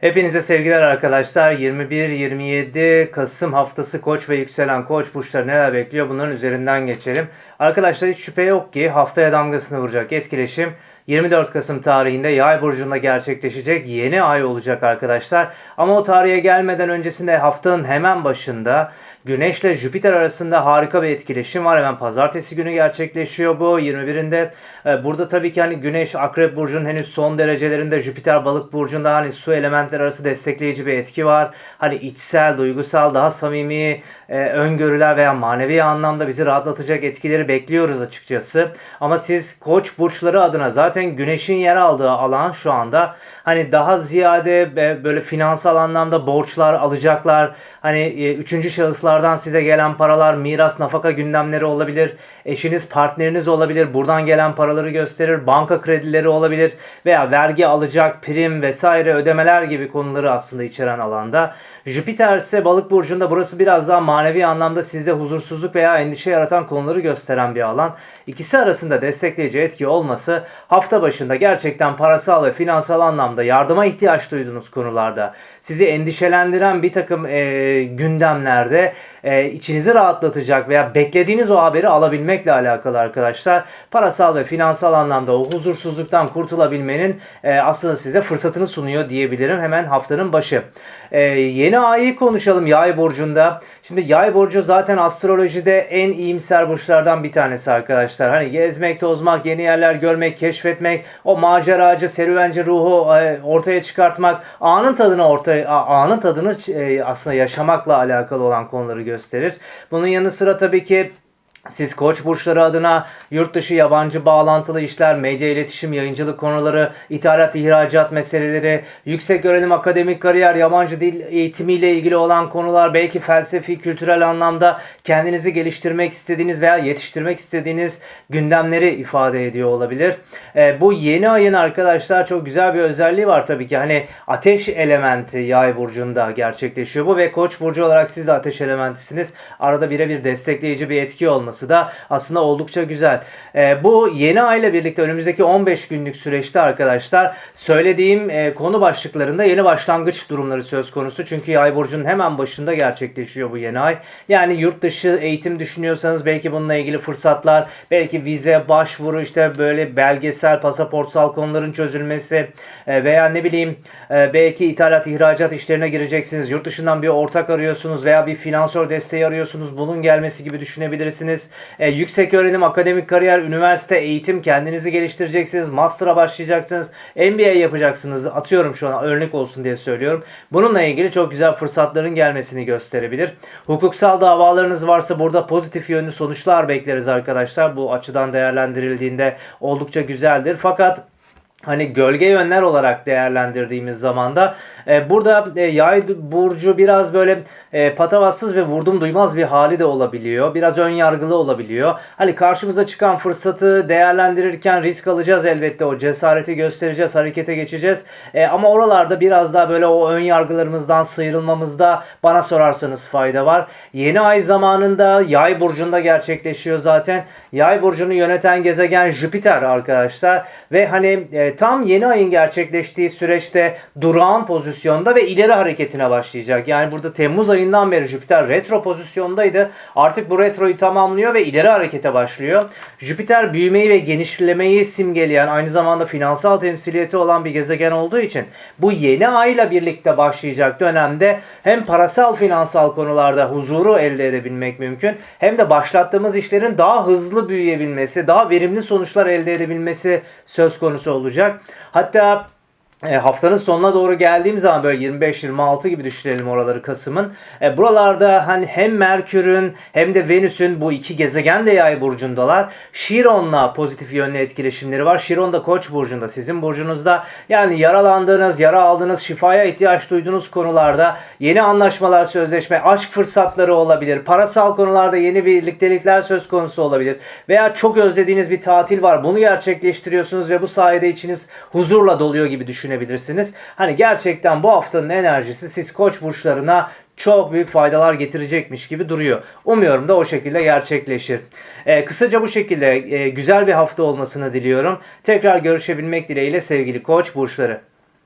Hepinize sevgiler arkadaşlar. 21-27 Kasım haftası Koç ve yükselen Koç burçları neler bekliyor bunların üzerinden geçelim. Arkadaşlar hiç şüphe yok ki haftaya damgasını vuracak etkileşim 24 Kasım tarihinde Yay burcunda gerçekleşecek yeni ay olacak arkadaşlar. Ama o tarihe gelmeden öncesinde haftanın hemen başında Güneş ile Jüpiter arasında harika bir etkileşim var. Hemen pazartesi günü gerçekleşiyor bu 21'inde. Ee, Burada tabii ki hani Güneş Akrep burcunun henüz son derecelerinde Jüpiter Balık burcunda hani su elementleri arası destekleyici bir etki var. Hani içsel, duygusal, daha samimi e, öngörüler veya manevi anlamda bizi rahatlatacak etkileri bekliyoruz açıkçası. Ama siz Koç burçları adına zaten Güneş'in yer aldığı alan şu anda hani daha ziyade böyle finansal anlamda borçlar, alacaklar, hani e, üçüncü şahıslardan size gelen paralar, miras, nafaka gündemleri olabilir. Eşiniz, partneriniz olabilir. Buradan gelen paraları gösterir. Banka kredileri olabilir veya vergi alacak, prim vesaire ödemeler gibi konuları aslında içeren alanda. Jüpiter ise balık burcunda burası biraz daha manevi anlamda sizde huzursuzluk veya endişe yaratan konuları gösteren bir alan. İkisi arasında destekleyici etki olması hafta başında gerçekten parasal ve finansal anlamda yardıma ihtiyaç duyduğunuz konularda sizi endişelendiren bir takım e, gündemlerde e, içinizi rahatlatacak veya beklediğiniz o haberi alabilmekle alakalı arkadaşlar. Parasal ve finansal anlamda o huzursuzluktan kurtulabilmenin e, aslında size fırsatını sunuyor diyebilirim hemen haftanın başı. E, yeni ayı konuşalım yay burcunda. Şimdi yay burcu zaten astrolojide en iyimser burçlardan bir tanesi arkadaşlar. Hani gezmek, tozmak, yeni yerler görmek, keşfetmek, o maceracı, serüvenci ruhu e, ortaya çıkartmak, anın tadını ortaya anın tadını e, aslında yaşamakla alakalı olan konuları gösterir. Bunun yanı sıra tabii ki siz koç burçları adına yurt dışı yabancı bağlantılı işler, medya iletişim, yayıncılık konuları, ithalat ihracat meseleleri, yüksek öğrenim, akademik kariyer, yabancı dil eğitimiyle ilgili olan konular, belki felsefi, kültürel anlamda kendinizi geliştirmek istediğiniz veya yetiştirmek istediğiniz gündemleri ifade ediyor olabilir. Ee, bu yeni ayın arkadaşlar çok güzel bir özelliği var tabii ki. Hani ateş elementi yay burcunda gerçekleşiyor bu ve koç burcu olarak siz de ateş elementisiniz. Arada birebir destekleyici bir etki olması da aslında oldukça güzel. Ee, bu yeni ayla birlikte önümüzdeki 15 günlük süreçte arkadaşlar söylediğim e, konu başlıklarında yeni başlangıç durumları söz konusu. Çünkü yay burcunun hemen başında gerçekleşiyor bu yeni ay. Yani yurt dışı eğitim düşünüyorsanız belki bununla ilgili fırsatlar, belki vize, başvuru işte böyle belgesel, pasaportsal konuların çözülmesi e, veya ne bileyim e, belki ithalat, ihracat işlerine gireceksiniz. Yurt dışından bir ortak arıyorsunuz veya bir finansör desteği arıyorsunuz. Bunun gelmesi gibi düşünebilirsiniz. E, yüksek öğrenim, akademik kariyer, üniversite, eğitim kendinizi geliştireceksiniz. Master'a başlayacaksınız. MBA yapacaksınız. Atıyorum şu an örnek olsun diye söylüyorum. Bununla ilgili çok güzel fırsatların gelmesini gösterebilir. Hukuksal davalarınız varsa burada pozitif yönlü sonuçlar bekleriz arkadaşlar. Bu açıdan değerlendirildiğinde oldukça güzeldir. Fakat Hani gölge yönler olarak değerlendirdiğimiz zaman da e, burada e, yay burcu biraz böyle e, patavatsız ve vurdum duymaz bir hali de olabiliyor. Biraz ön yargılı olabiliyor. Hani karşımıza çıkan fırsatı değerlendirirken risk alacağız elbette. O cesareti göstereceğiz, harekete geçeceğiz. Ama oralarda biraz daha böyle o ön yargılarımızdan sıyrılmamızda bana sorarsanız fayda var. Yeni ay zamanında yay burcunda gerçekleşiyor zaten. Yay burcunu yöneten gezegen Jüpiter arkadaşlar. Ve hani tam yeni ayın gerçekleştiği süreçte durağan pozisyonda ve ileri hareketine başlayacak. Yani burada Temmuz ayından beri Jüpiter retro pozisyondaydı. Artık bu retroyu tamamlıyor ve ileri harekete başlıyor. Jüpiter büyümeyi ve genişlemeyi simgeleyen aynı zamanda finansal temsiliyeti olan bir gezegen olduğu için bu yeni ayla birlikte başlayacak dönemde hem parasal finansal konularda huzuru elde edebilmek mümkün hem de başlattığımız işlerin daha hızlı büyüyebilmesi, daha verimli sonuçlar elde edebilmesi söz konusu olacak. Hatta e, haftanın sonuna doğru geldiğim zaman böyle 25-26 gibi düşünelim oraları Kasım'ın. E, buralarda hani hem Merkür'ün hem de Venüs'ün bu iki gezegen de yay burcundalar. Şiron'la pozitif yönlü etkileşimleri var. Şiron da Koç burcunda sizin burcunuzda. Yani yaralandığınız, yara aldığınız, şifaya ihtiyaç duyduğunuz konularda yeni anlaşmalar, sözleşme, aşk fırsatları olabilir. Parasal konularda yeni birliktelikler söz konusu olabilir. Veya çok özlediğiniz bir tatil var. Bunu gerçekleştiriyorsunuz ve bu sayede içiniz huzurla doluyor gibi düşünebilirsiniz. Hani gerçekten bu haftanın enerjisi siz koç burçlarına çok büyük faydalar getirecekmiş gibi duruyor. Umuyorum da o şekilde gerçekleşir. Ee, kısaca bu şekilde e, güzel bir hafta olmasını diliyorum. Tekrar görüşebilmek dileğiyle sevgili koç burçları.